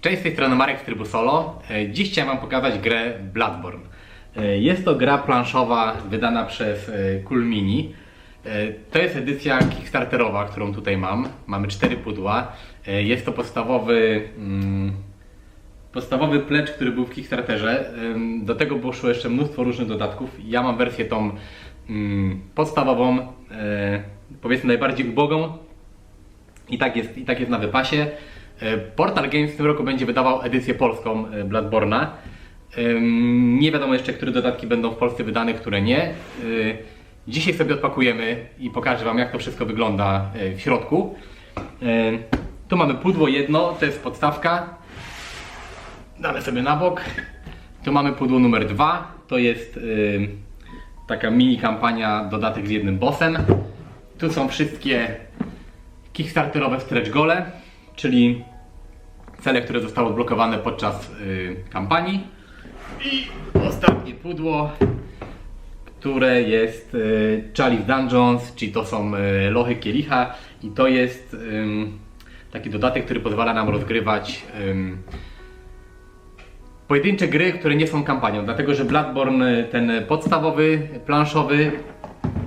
Cześć, z tej strony Marek z trybu solo. E, Dziś chciałem Wam pokazać grę Bloodborne. E, Jest to gra planszowa wydana przez e, Cool Mini. E, To jest edycja kickstarterowa, którą tutaj mam. Mamy cztery pudła. Jest to podstawowy, mm, podstawowy plecz, który był w Kickstarterze. Do tego poszło jeszcze mnóstwo różnych dodatków. Ja mam wersję tą mm, podstawową, powiedzmy najbardziej ubogą, i tak jest, i tak jest na wypasie. E, Portal Games w tym roku będzie wydawał edycję polską e, Bloodborne'a. Nie wiadomo jeszcze, które dodatki będą w Polsce wydane, które nie. E, Dzisiaj sobie odpakujemy i pokażę Wam, jak to wszystko wygląda w środku. Tu mamy pudło jedno, to jest podstawka. Damy sobie na bok. Tu mamy pudło numer dwa. To jest taka mini kampania, dodatek z jednym bossem. Tu są wszystkie kickstarterowe stretch gole, czyli cele, które zostały odblokowane podczas y, kampanii. I ostatnie pudło, które jest y, Charlie's Dungeons, czyli to są y, lochy kielicha. I to jest taki dodatek, który pozwala nam rozgrywać pojedyncze gry, które nie są kampanią, dlatego że Bloodborne, ten podstawowy, planszowy,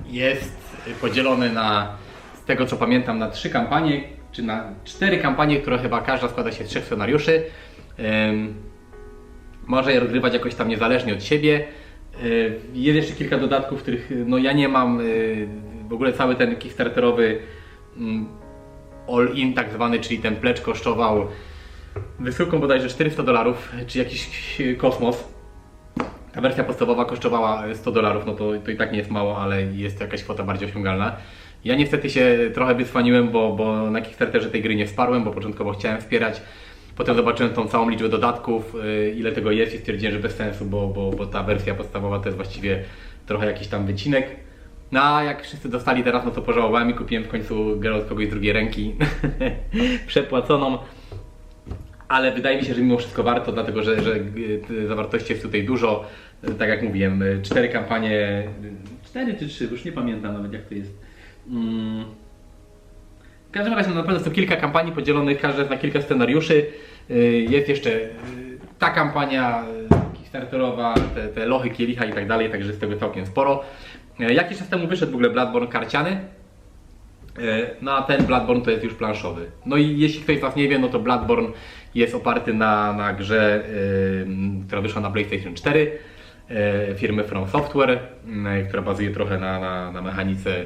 jest podzielony na, z tego co pamiętam, na trzy kampanie, czy na cztery kampanie, które chyba każda składa się z trzech scenariuszy. Można je rozgrywać jakoś tam niezależnie od siebie. Jest jeszcze kilka dodatków, których no, ja nie mam. yy, W ogóle cały ten Kickstarterowy mm, all-in tak zwany, czyli ten plecz kosztował wysyłką bodajże 400 dolarów, czy jakiś kosmos. Ta wersja podstawowa kosztowała 100 dolarów, no to, to i tak nie jest mało, ale jest to jakaś kwota bardziej osiągalna. Ja niestety się trochę wycwaniłem, bo, bo na Kickstarterze tej gry nie wsparłem, bo początkowo chciałem wspierać. Potem zobaczyłem tą całą liczbę dodatków, yy, ile tego jest i stwierdziłem, że bez sensu, bo, bo, bo ta wersja podstawowa to jest właściwie trochę jakiś tam wycinek. No a jak wszyscy dostali teraz, no to pożałowałem i kupiłem w końcu grę od kogoś z drugiej ręki. Przepłaconą. Ale wydaje mi się, że mimo wszystko warto, dlatego że, że y, zawartości jest tutaj dużo. Y, Tak jak mówiłem, y, cztery kampanie, y, cztery czy trzy, już nie pamiętam nawet jak to jest. Mm. W każdym razie no, na pewno to kilka kampanii podzielonych, każda na kilka scenariuszy. Y, Jest jeszcze y, ta kampania y, kickstarterowa, te, te lochy, kielicha i tak dalej, także jest tego całkiem sporo. Y, Jakiś czas temu wyszedł w ogóle Bloodborne karciany. E, No a ten Bloodborne to jest już planszowy. No i jeśli ktoś z Was nie wie, no to Bloodborne jest oparty na, na grze, y, która wyszła na PlayStation 4 y, firmy From Software, y, która bazuje trochę na, na, na mechanice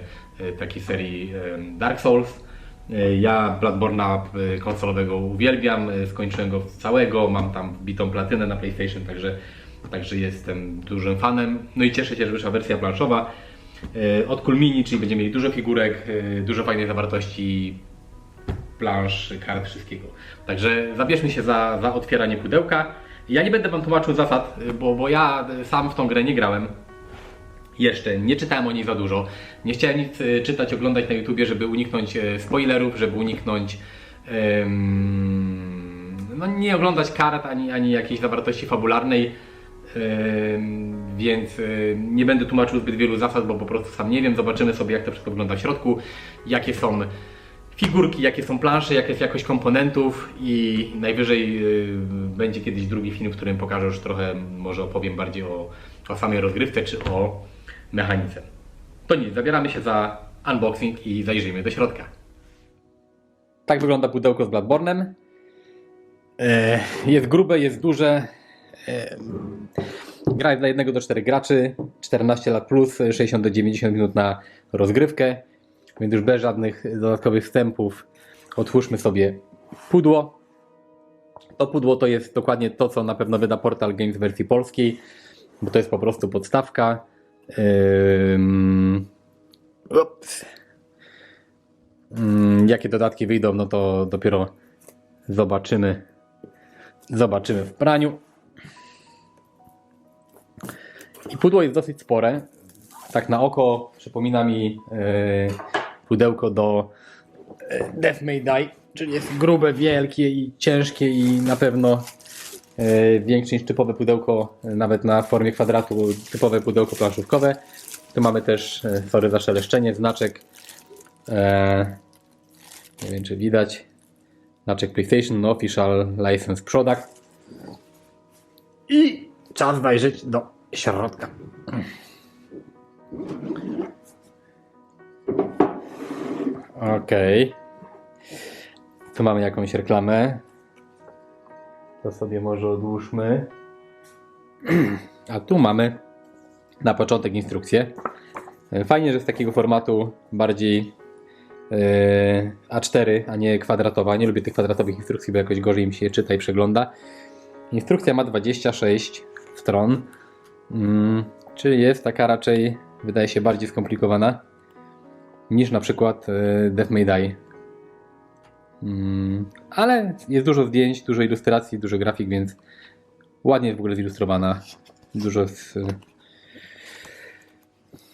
takiej serii y, Dark Souls. Y, Ja Bloodborne'a konsolowego uwielbiam, skończyłem go całego, mam tam wbitą platynę na PlayStation, także, także jestem dużym fanem. No i cieszę się, że wyszła wersja planszowa. E, od Kulmini, czyli będziemy mieli dużo figurek, e, dużo fajnej zawartości, plansz, kart, wszystkiego. Także zabierzmy się za, za otwieranie pudełka. Ja nie będę Wam tłumaczył zasad, e, bo, bo ja e, sam w tą grę nie grałem. Jeszcze nie czytałem o niej za dużo. Nie chciałem nic e, czytać, oglądać na YouTubie, żeby uniknąć e, spoilerów, żeby uniknąć. em, no nie oglądać kart ani, ani jakiejś zawartości fabularnej. Ym, Więc y, nie będę tłumaczył zbyt wielu zasad, bo po prostu sam nie wiem. Zobaczymy sobie, jak to wszystko wygląda w środku, jakie są figurki, jakie są plansze, jaka jest jakość komponentów i najwyżej y, będzie kiedyś drugi film, w którym pokażę już trochę, może opowiem bardziej o, o samej rozgrywce czy o mechanice. To nic, zabieramy się za unboxing i zajrzyjmy do środka. Tak wygląda pudełko z Bloodborne'em. E, Jest grube, jest duże. E, Gra dla 1 do 4 graczy, 14 lat plus, 60 do 90 minut na rozgrywkę, więc już bez żadnych dodatkowych wstępów otwórzmy sobie pudło. To pudło to jest dokładnie to, co na pewno wyda Portal Games w wersji polskiej, bo to jest po prostu podstawka. Ym, Jakie dodatki wyjdą, no to dopiero zobaczymy. Zobaczymy w praniu. I pudło jest dosyć spore. Tak na oko przypomina mi e, pudełko do e, Death May Die, czyli jest grube, wielkie i ciężkie i na pewno e, większe niż typowe pudełko, e, nawet na formie kwadratu, typowe pudełko planszówkowe. Tu mamy też, e, sorry za szeleszczenie, znaczek. Nie wiem czy widać. Znaczek PlayStation no Official License Product. I czas zajrzeć do środka. Okej. Tu mamy jakąś reklamę. To sobie może odłóżmy. A tu mamy na początek instrukcję. E, Fajnie, że z takiego formatu bardziej e, A4, a nie kwadratowa. Nie lubię tych kwadratowych instrukcji, bo jakoś gorzej mi się czyta i przegląda. Instrukcja ma 26 stron, mm, czyli jest taka raczej, wydaje się, bardziej skomplikowana niż na przykład e, Death May Die. Mm, ale jest dużo zdjęć, dużo ilustracji, dużo grafik, więc ładnie jest w ogóle zilustrowana. Dużo jest, e,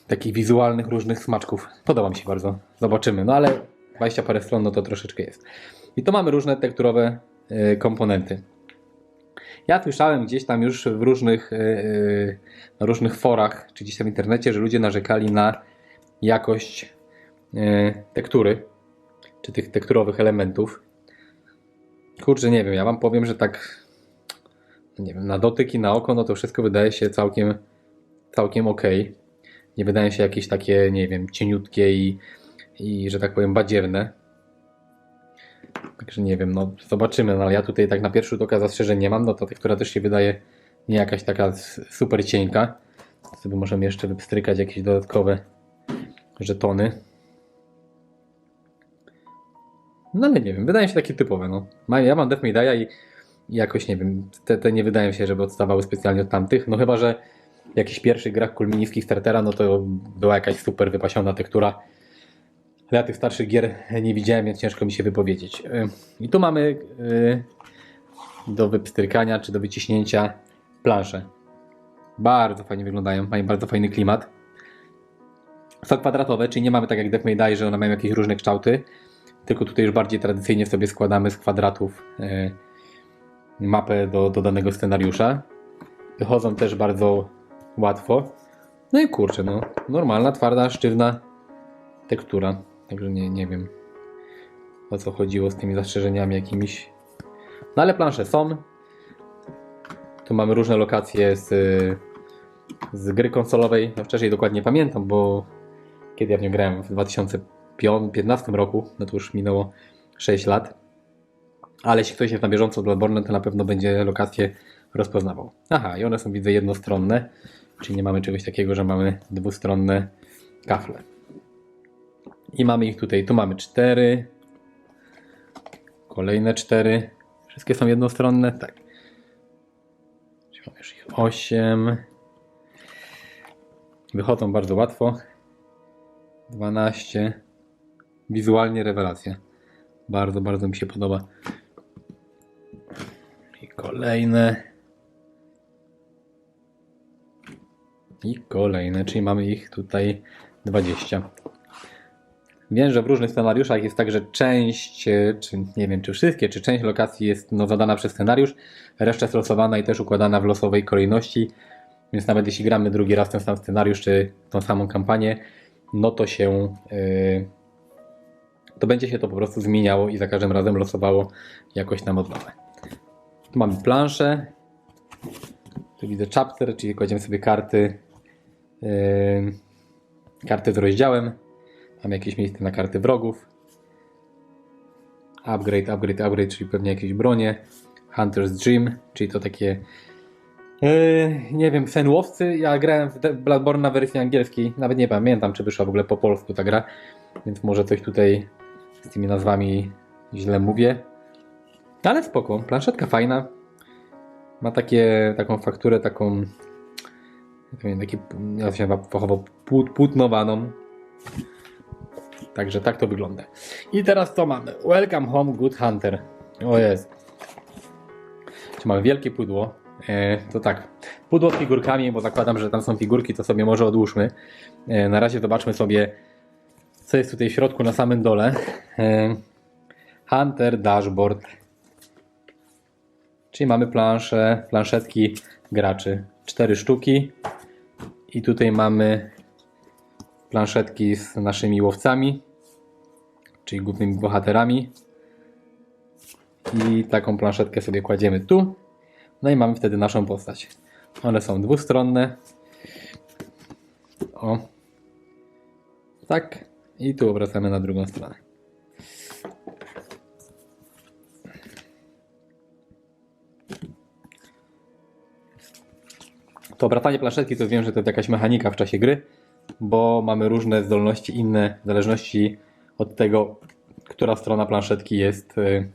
takich wizualnych różnych smaczków. Podoba mi się bardzo. Zobaczymy. No ale 20 parę stron, no to troszeczkę jest. I to mamy różne tekturowe e, komponenty. Ja słyszałem gdzieś tam już w różnych, e, na różnych forach, czy gdzieś tam w internecie, że ludzie narzekali na jakość tektury, czy tych tekturowych elementów. Kurczę, nie wiem, ja wam powiem, że tak nie wiem, na dotyk i na oko, no to wszystko wydaje się całkiem, całkiem ok. Nie wydają się jakieś takie, nie wiem, cieniutkie i, i że tak powiem, badziewne. Także nie wiem, no zobaczymy, no ale ja tutaj tak na pierwszy rzut oka zastrzeżeń nie mam, no to tektura też się wydaje nie jakaś taka super cienka. Sobie możemy jeszcze wypstrykać jakieś dodatkowe żetony. No ale nie wiem, wydają się takie typowe, no. Ja mam Death Die'a i jakoś nie wiem, te, te nie wydają się, żeby odstawały specjalnie od tamtych, no chyba, że w jakichś pierwszych grach kulminiwskich startera, no to była jakaś super wypasiona tektura. Ja tych starszych gier nie widziałem, więc ciężko mi się wypowiedzieć. Yy, I tu mamy yy, do wypstrykania czy do wyciśnięcia plansze. Bardzo fajnie wyglądają, mają bardzo fajny klimat. Są kwadratowe, czyli nie mamy tak jak Death May Die, że one mają jakieś różne kształty, tylko tutaj już bardziej tradycyjnie sobie składamy z kwadratów yy, mapę do, do danego scenariusza. Wychodzą też bardzo łatwo. No i kurczę, no, normalna, twarda, sztywna tektura. Także nie, nie wiem o co chodziło z tymi zastrzeżeniami jakimiś. No ale plansze są. Tu mamy różne lokacje z, z gry konsolowej. No wcześniej dokładnie pamiętam, bo kiedy ja w nią grałem w 2015 roku, no to już minęło 6 lat. Ale jeśli ktoś jest na bieżąco od Bloodborne, to na pewno będzie lokacje rozpoznawał. Aha, i one są widzę jednostronne, czyli nie mamy czegoś takiego, że mamy dwustronne kafle. I mamy ich tutaj, tu mamy cztery, kolejne cztery. Wszystkie są jednostronne? Tak. Czyli mamy już ich osiem. Wychodzą bardzo łatwo. 12. Wizualnie rewelacja. Bardzo, bardzo mi się podoba. I kolejne. I kolejne, czyli mamy ich tutaj 20. Wiem, że w różnych scenariuszach jest tak, że część, e, czy nie wiem, czy wszystkie, czy część lokacji jest no, zadana przez scenariusz, reszta jest losowana i też układana w losowej kolejności. Więc nawet jeśli gramy drugi raz ten sam scenariusz, czy tą samą kampanię, no to się. Yy, to będzie się to po prostu zmieniało i za każdym razem losowało jakoś na odnowę. Tu mamy planszę. Tu widzę chapter, czyli kładziemy sobie karty. Yy, karty z rozdziałem. Mam jakieś miejsce na karty wrogów. Upgrade, upgrade, upgrade, czyli pewnie jakieś bronie. Hunter's Dream, czyli to takie. Yy, nie wiem, sen łowcy. Ja grałem w Bloodborne na wersji angielskiej. Nawet nie pamiętam, czy wyszła w ogóle po polsku ta gra. Więc może coś tutaj z tymi nazwami źle mówię. Ale spoko, planszetka fajna. Ma takie, taką fakturę, taką jak to mówię, taki, ja się fachowo płót, płótnowaną. Także tak to wygląda. I teraz co mamy? Welcome home, good hunter. O jest. Czy mamy wielkie pudło? E, to tak. Pudło z figurkami, bo zakładam, że tam są figurki, to sobie może odłóżmy. E, na razie zobaczmy sobie, co jest tutaj w środku na samym dole. Hunter Dashboard. Czyli mamy plansze, planszetki graczy. Cztery sztuki. I tutaj mamy planszetki z naszymi łowcami, czyli głównymi bohaterami. I taką planszetkę sobie kładziemy tu. No i mamy wtedy naszą postać. One są dwustronne. O. Tak. I tu obracamy na drugą stronę. To obracanie planszetki to wiem, że to jest jakaś mechanika w czasie gry, bo mamy różne zdolności inne w zależności od tego, która strona planszetki jest y,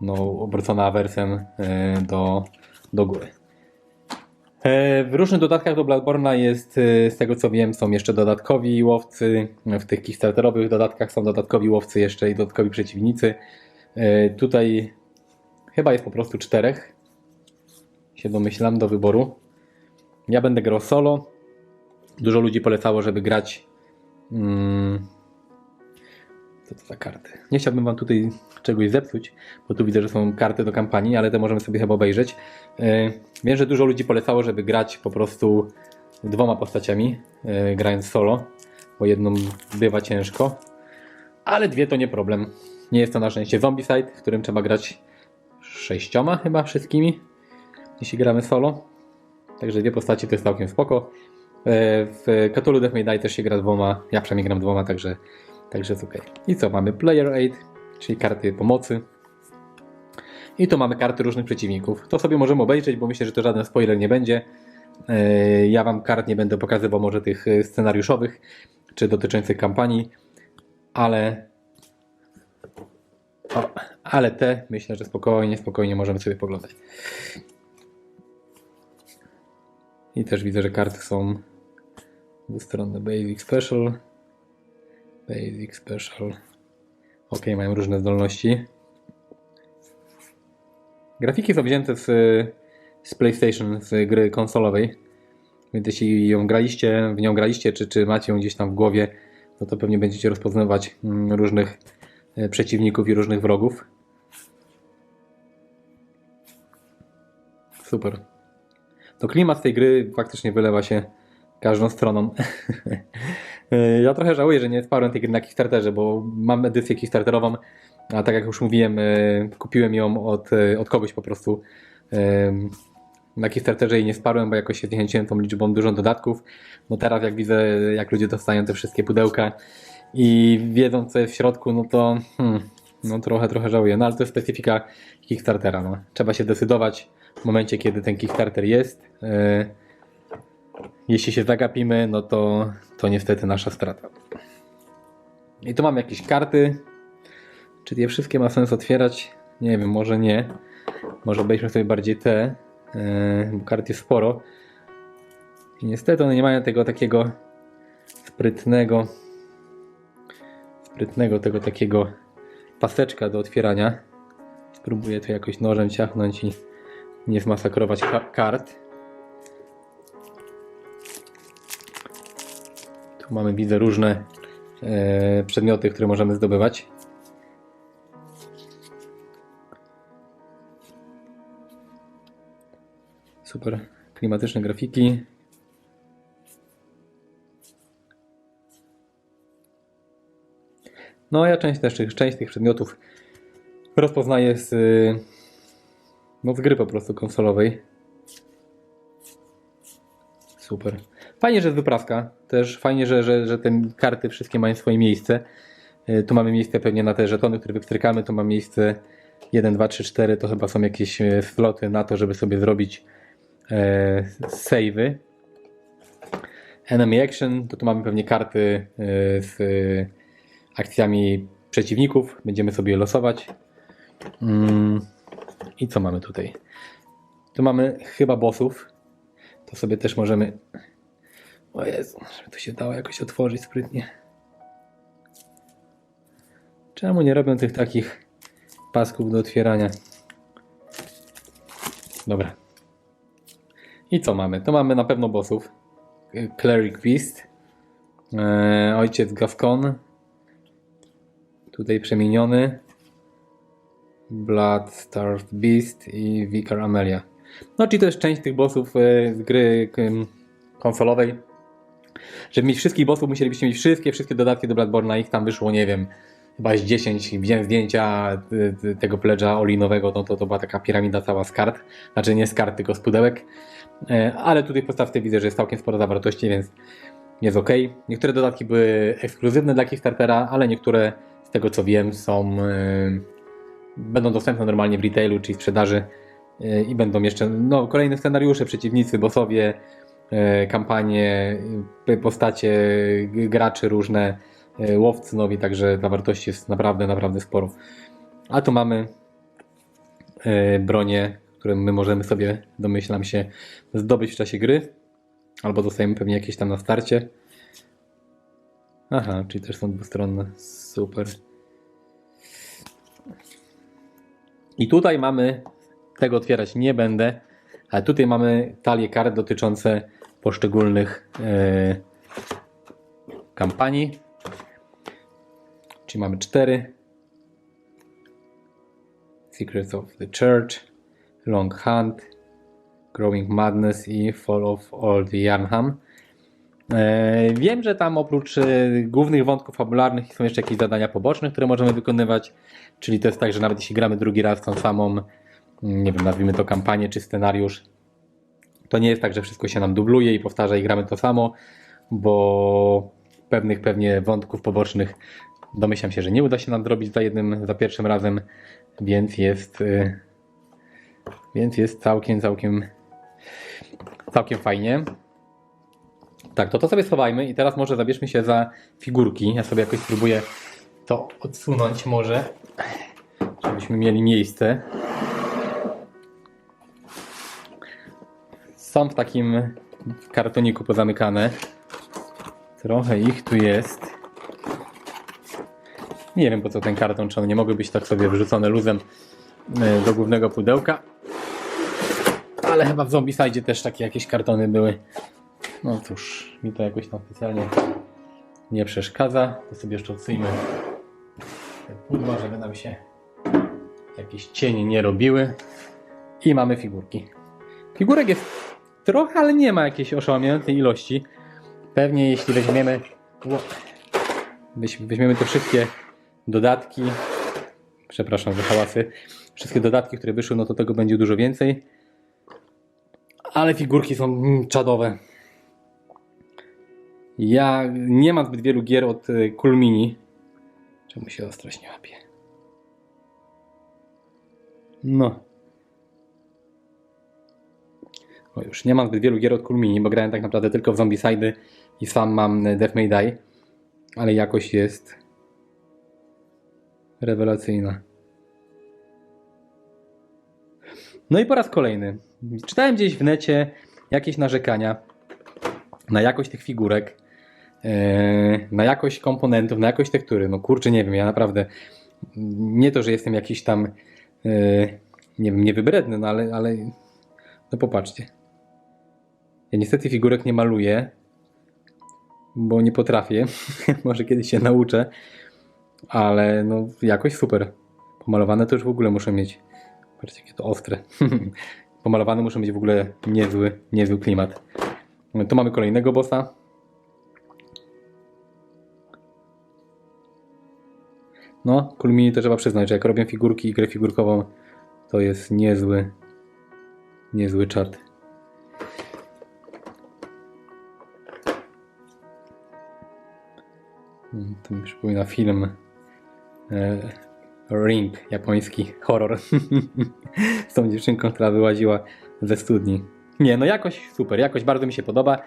no, obrócona awersem y, do, do góry. E, W różnych dodatkach do Bloodborne'a jest, y, z tego co wiem, są jeszcze dodatkowi łowcy. W tych Kickstarterowych dodatkach są dodatkowi łowcy jeszcze i dodatkowi przeciwnicy. E, Tutaj chyba jest po prostu czterech. Się domyślam do wyboru. Ja będę grał solo. Dużo ludzi polecało, żeby grać. Mm, co to za karty? Nie chciałbym wam tutaj czegoś zepsuć, bo tu widzę, że są karty do kampanii, ale te możemy sobie chyba obejrzeć. Yy, Wiem, że dużo ludzi polecało, żeby grać po prostu dwoma postaciami, yy, grając solo, bo jedną bywa ciężko, ale dwie to nie problem. Nie jest to na szczęście Zombicide, w którym trzeba grać sześcioma chyba wszystkimi, jeśli gramy solo. Także dwie postaci to jest całkiem spoko. Yy, W Cthulhu Death May Die też się gra dwoma, ja przynajmniej gram dwoma, także, także jest ok. I co, mamy Player Aid, czyli karty pomocy. I tu mamy karty różnych przeciwników. To sobie możemy obejrzeć, bo myślę, że to żaden spoiler nie będzie. Yy, Ja wam kart nie będę pokazywał, może tych yy, scenariuszowych, czy dotyczących kampanii, ale. O, ale te myślę, że spokojnie, spokojnie możemy sobie poglądać. I też widzę, że karty są dwustronne Basic Special. Basic Special. Ok, mają różne zdolności. Grafiki są wzięte z, z PlayStation, z gry konsolowej. Więc jeśli ją graliście, w nią graliście, czy, czy macie ją gdzieś tam w głowie, no to pewnie będziecie rozpoznawać mm, różnych e, przeciwników i różnych wrogów. Super. To klimat tej gry faktycznie wylewa się każdą stroną. ja trochę żałuję, że nie wsparłem tej gry na Kickstarterze, bo mam edycję Kickstarterową, a tak jak już mówiłem, e, kupiłem ją od, e, od kogoś po prostu na Kickstarterze i nie sparłem, bo jakoś się zniechęciłem tą liczbą dużą dodatków. No teraz jak widzę, jak ludzie dostają te wszystkie pudełka i wiedzą, co jest w środku, no to hmm, no trochę, trochę żałuję. No ale to jest specyfika Kickstartera. No. Trzeba się decydować w momencie, kiedy ten Kickstarter jest. E, jeśli się zagapimy, no to, to niestety nasza strata. I tu mam jakieś karty. Czy je wszystkie ma sens otwierać? Nie wiem, może nie. Może obejrzmy sobie bardziej te, e, bo kart jest sporo. I niestety one nie mają tego takiego sprytnego, sprytnego tego takiego paseczka do otwierania. Spróbuję to jakoś nożem ciachnąć i nie zmasakrować ka- kart. Mamy, widzę, różne e, przedmioty, które możemy zdobywać. Super klimatyczne grafiki. No, ja część też część tych przedmiotów rozpoznaję z, y, no, z gry po prostu konsolowej. Super. Fajnie, że jest wypraska. Też fajnie, że, że, że te karty wszystkie mają swoje miejsce. Y, Tu mamy miejsce pewnie na te żetony, które wypstrykamy. Tu ma miejsce 1, 2, 3, 4. To chyba są jakieś sloty na to, żeby sobie zrobić e, save'y. Enemy Action, to tu mamy pewnie karty y, z akcjami przeciwników. Będziemy sobie losować. Mm, I co mamy tutaj? Tu mamy chyba bossów. To sobie też możemy. O Jezu, żeby to się dało jakoś otworzyć sprytnie. Czemu nie robią tych takich pasków do otwierania? Dobra. I co mamy? To mamy na pewno bossów. Cleric Beast. E, ojciec Gascon. Tutaj przemieniony. Blood Starved Beast i Vicar Amelia. No, czyli to jest część tych bossów e, z gry konsolowej. Żeby mieć wszystkich bossów, musielibyście mieć wszystkie, wszystkie dodatki do Bloodborne'a. Ich tam wyszło, nie wiem, chyba z 10, widziałem zdjęcia y, y, tego pledża olinowego, no to to była taka piramida cała z kart, znaczy nie z kart, tylko z pudełek, E, ale tutaj w podstawce widzę, że jest całkiem sporo zawartości, więc jest ok. Niektóre dodatki były ekskluzywne dla Kickstartera, ale niektóre z tego co wiem są e, będą dostępne normalnie w retailu, czyli w sprzedaży i będą jeszcze no, kolejne scenariusze, przeciwnicy, bossowie, kampanie, e, postacie graczy różne, e, łowcy nowi, także zawartości jest naprawdę, naprawdę sporo. A tu mamy e, bronie, które my możemy sobie, domyślam się, zdobyć w czasie gry, albo dostajemy pewnie jakieś tam na starcie. Aha, czyli też są dwustronne. Super. I tutaj mamy, tego otwierać nie będę, ale tutaj mamy talię kart dotyczące poszczególnych e, kampanii. Czyli mamy cztery. Secrets of the Church, Long Hunt, Growing Madness i Fall of Old Yarnham. E, Wiem, że tam oprócz e, głównych wątków fabularnych są jeszcze jakieś zadania poboczne, które możemy wykonywać. Czyli to jest tak, że nawet jeśli gramy drugi raz tą samą, nie wiem, nazwijmy to kampanię czy scenariusz, to nie jest tak, że wszystko się nam dubluje i powtarza i gramy to samo, bo pewnych pewnie wątków pobocznych domyślam się, że nie uda się nam zrobić za jednym, za pierwszym razem, więc jest, e, więc jest całkiem, całkiem, całkiem fajnie. Tak, to to sobie schowajmy i teraz może zabierzmy się za figurki. Ja sobie jakoś spróbuję to odsunąć może, żebyśmy mieli miejsce. Są w takim kartoniku pozamykane. Trochę ich tu jest. Nie wiem po co ten karton, czy one nie mogły być tak sobie wrzucone luzem e, do głównego pudełka. Ale chyba w Zombicide też takie jakieś kartony były. No cóż, mi to jakoś tam specjalnie nie przeszkadza. To sobie jeszcze odsyjmy te pudła, żeby nam się jakieś cienie nie robiły. I mamy figurki. Figurek jest trochę, ale nie ma jakiejś oszałamiającej ilości. Pewnie jeśli weźmiemy weźmiemy te wszystkie dodatki przepraszam za hałasy wszystkie dodatki, które wyszły, no to tego będzie dużo więcej. Ale figurki są czadowe. Ja nie mam zbyt wielu gier od y, Kulmini. Czemu się ostrość nie łapie? No. O już, nie mam zbyt wielu gier od Kulmini, bo grałem tak naprawdę tylko w Zombicide i sam mam y, Death May Die. Ale jakość jest rewelacyjna. No i po raz kolejny. Czytałem gdzieś w necie jakieś narzekania na jakość tych figurek, e, na jakość komponentów, na jakość tektury. No kurczę, nie wiem, ja naprawdę nie to, że jestem jakiś tam e, nie wiem, niewybredny, no ale, ale no popatrzcie. Ja niestety figurek nie maluję, bo nie potrafię. Może kiedyś się nauczę, ale no jakoś super. Pomalowane to już w ogóle muszę mieć. Patrzcie, jakie to ostre. Pomalowane muszą mieć w ogóle niezły, niezły klimat. Tu mamy kolejnego bossa. No, Kulmini to trzeba przyznać, że jak robię figurki i grę figurkową, to jest niezły, niezły czat. To mi przypomina film e, Ring, japoński horror. Z tą dziewczynką, która wyłaziła ze studni. Nie, no jakoś super, jakoś bardzo mi się podoba.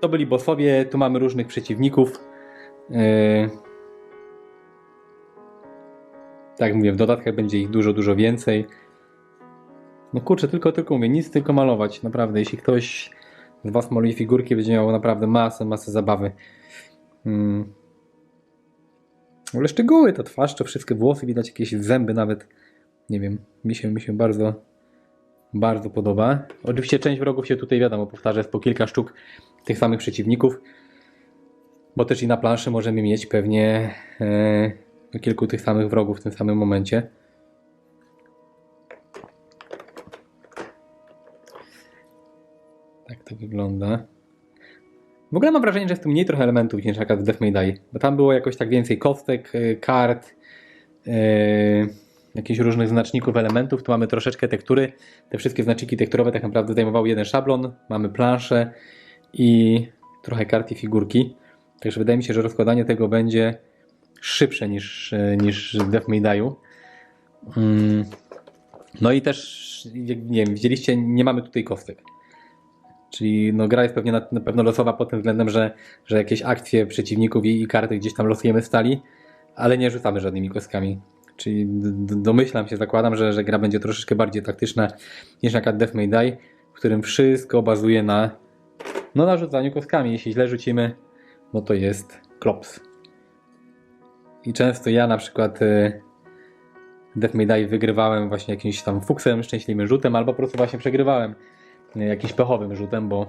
To byli bossowie, tu mamy różnych przeciwników. Yy, Tak jak mówię, w dodatkach będzie ich dużo, dużo więcej. No kurczę, tylko, tylko mówię, nic tylko malować, naprawdę. Jeśli ktoś z Was maluje figurki, będzie miał naprawdę masę, masę zabawy. Mm. Ale szczegóły, to twarz, to wszystkie włosy, widać jakieś zęby nawet. Nie wiem, mi się, mi się bardzo, bardzo podoba. Oczywiście część wrogów się tutaj, wiadomo, powtarza, jest po kilka sztuk tych samych przeciwników. Bo też i na planszy możemy mieć pewnie e, kilku tych samych wrogów w tym samym momencie. Tak to wygląda. W ogóle mam wrażenie, że jest tu mniej trochę elementów niż przykład w Death May Die, bo tam było jakoś tak więcej kostek, y, kart, yy, jakichś różnych znaczników, elementów. Tu mamy troszeczkę tektury. Te wszystkie znaczniki tekturowe tak naprawdę zajmowały jeden szablon. Mamy planszę i trochę kart i figurki. Także wydaje mi się, że rozkładanie tego będzie szybsze niż, y, niż w Death May Die'u. Mm. No i też, jak nie wiem, widzieliście, nie mamy tutaj kostek. Czyli no, gra jest pewnie na, na pewno losowa pod tym względem, że, że jakieś akcje przeciwników i, i karty gdzieś tam losujemy stali, ale nie rzucamy żadnymi kostkami. Czyli domyślam się, zakładam, że, że gra będzie troszeczkę bardziej taktyczna niż przykład Death May Die, w którym wszystko bazuje na, no, na rzucaniu kostkami. Jeśli źle rzucimy, no to jest klops. I często ja na przykład y, Death May Die wygrywałem właśnie jakimś tam fuksem, szczęśliwym rzutem, albo po prostu właśnie przegrywałem jakimś pechowym rzutem, bo,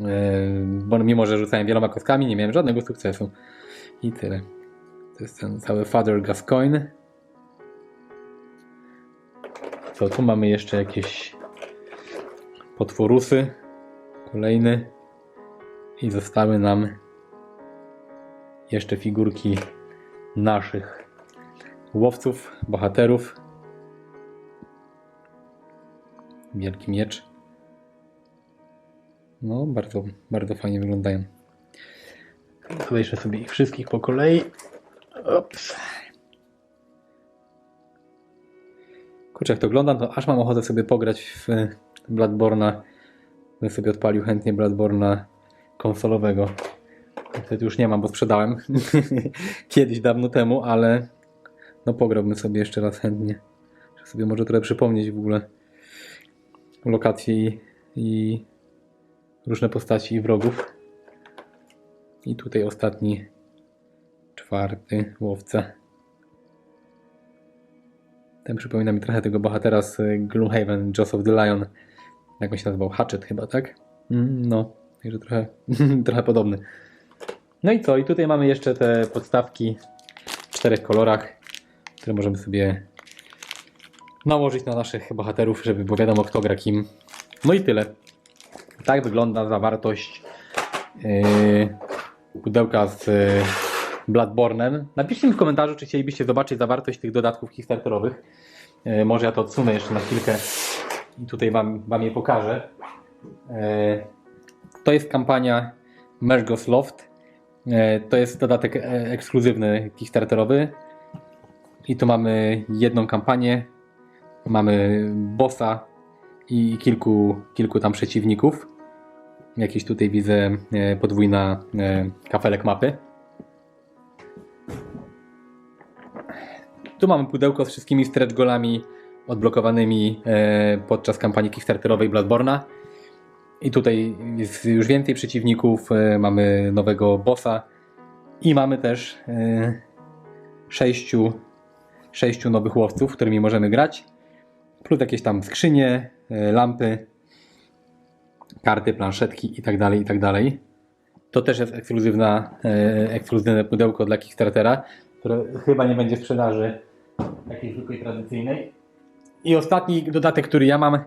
y, bo mimo, że rzucałem wieloma kostkami, nie miałem żadnego sukcesu. I tyle. To jest ten cały Father Gascoigne. Co, tu mamy jeszcze jakieś potworusy. Kolejny. I zostały nam jeszcze figurki naszych łowców, bohaterów. Wielki miecz. No, bardzo, bardzo fajnie wyglądają. Wejszę sobie ich wszystkich po kolei. Ops. Kurczę, jak to oglądam, to aż mam ochotę sobie pograć w Bloodborne'a. Bym sobie odpalił chętnie Bloodborne'a konsolowego. Wtedy już nie mam, bo sprzedałem kiedyś dawno temu, ale no pograłbym sobie jeszcze raz chętnie. Żeby sobie może trochę przypomnieć w ogóle lokacje i, różne postaci i wrogów. I tutaj ostatni, czwarty łowca. Ten przypomina mi trochę tego bohatera z Gloomhaven, Joseph the Lion. Jak on się nazywał? Hatchet chyba, tak? Mm, no, także trochę, trochę podobny. No i co? I tutaj mamy jeszcze te podstawki w czterech kolorach, które możemy sobie nałożyć na naszych bohaterów, żeby było wiadomo kto gra kim. No i tyle. Tak wygląda zawartość yy, pudełka z yy, Bloodborne'em. Napiszcie mi w komentarzu, czy chcielibyście zobaczyć zawartość tych dodatków Kickstarterowych. Yy, może ja to odsunę jeszcze na chwilkę i tutaj Wam, wam je pokażę. Yy, to jest kampania Mergos Loft. Yy, to jest dodatek e, ekskluzywny Kickstarterowy. I tu mamy jedną kampanię. Mamy bossa i kilku, kilku tam przeciwników. Jakiś tutaj widzę e, podwójna e, kafelek mapy. Tu mamy pudełko z wszystkimi stretch golami odblokowanymi e, podczas kampanii Kickstarterowej Bloodborne'a. I tutaj jest już więcej przeciwników, mamy nowego bossa i mamy też sześciu, sześciu nowych łowców, którymi możemy grać. Plus jakieś tam skrzynie, e, lampy, karty, planszetki i tak dalej, i tak. To też jest ekskluzywna, e, ekskluzywne pudełko dla Kickstartera, które chyba nie będzie w sprzedaży takiej zwykłej tradycyjnej. I ostatni dodatek, który ja mam,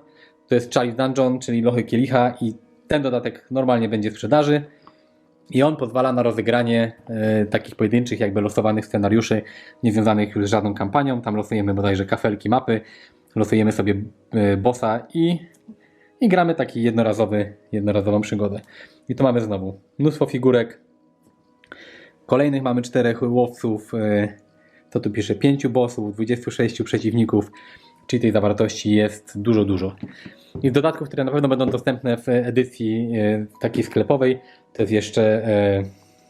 to jest Chalice Dungeon, czyli Lochy Kielicha i ten dodatek normalnie będzie w sprzedaży. I on pozwala na rozegranie e, takich pojedynczych, jakby losowanych scenariuszy, niezwiązanych już z żadną kampanią. Tam losujemy bodajże kafelki mapy, losujemy sobie e, bossa i, i gramy taki jednorazowy, jednorazową przygodę. I tu mamy znowu mnóstwo figurek. Kolejnych mamy czterech łowców. e, To tu pisze pięciu bossów, 26 przeciwników. Czyli tej zawartości jest dużo, dużo. I z dodatków, które na pewno będą dostępne w edycji e, takiej sklepowej, to jest jeszcze,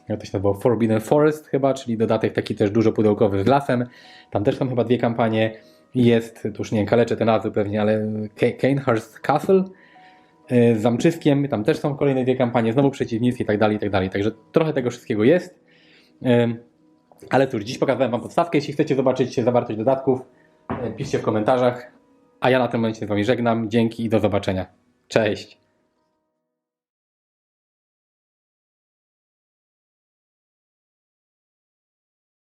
jak to się Forbidden Forest chyba, czyli dodatek taki też dużo pudełkowy z lasem. Tam też są chyba dwie kampanie. Jest, tu już nie kaleczę te nazwy pewnie, ale Canehurst Castle e, z zamczyskiem, tam też są kolejne dwie kampanie, znowu przeciwnicy i tak dalej, i tak dalej. Także trochę tego wszystkiego jest. E, Ale cóż, dziś pokazałem Wam podstawkę. Jeśli chcecie zobaczyć zawartość dodatków, e, piszcie w komentarzach. A ja na tym momencie z Wami żegnam. Dzięki i do zobaczenia. Cześć!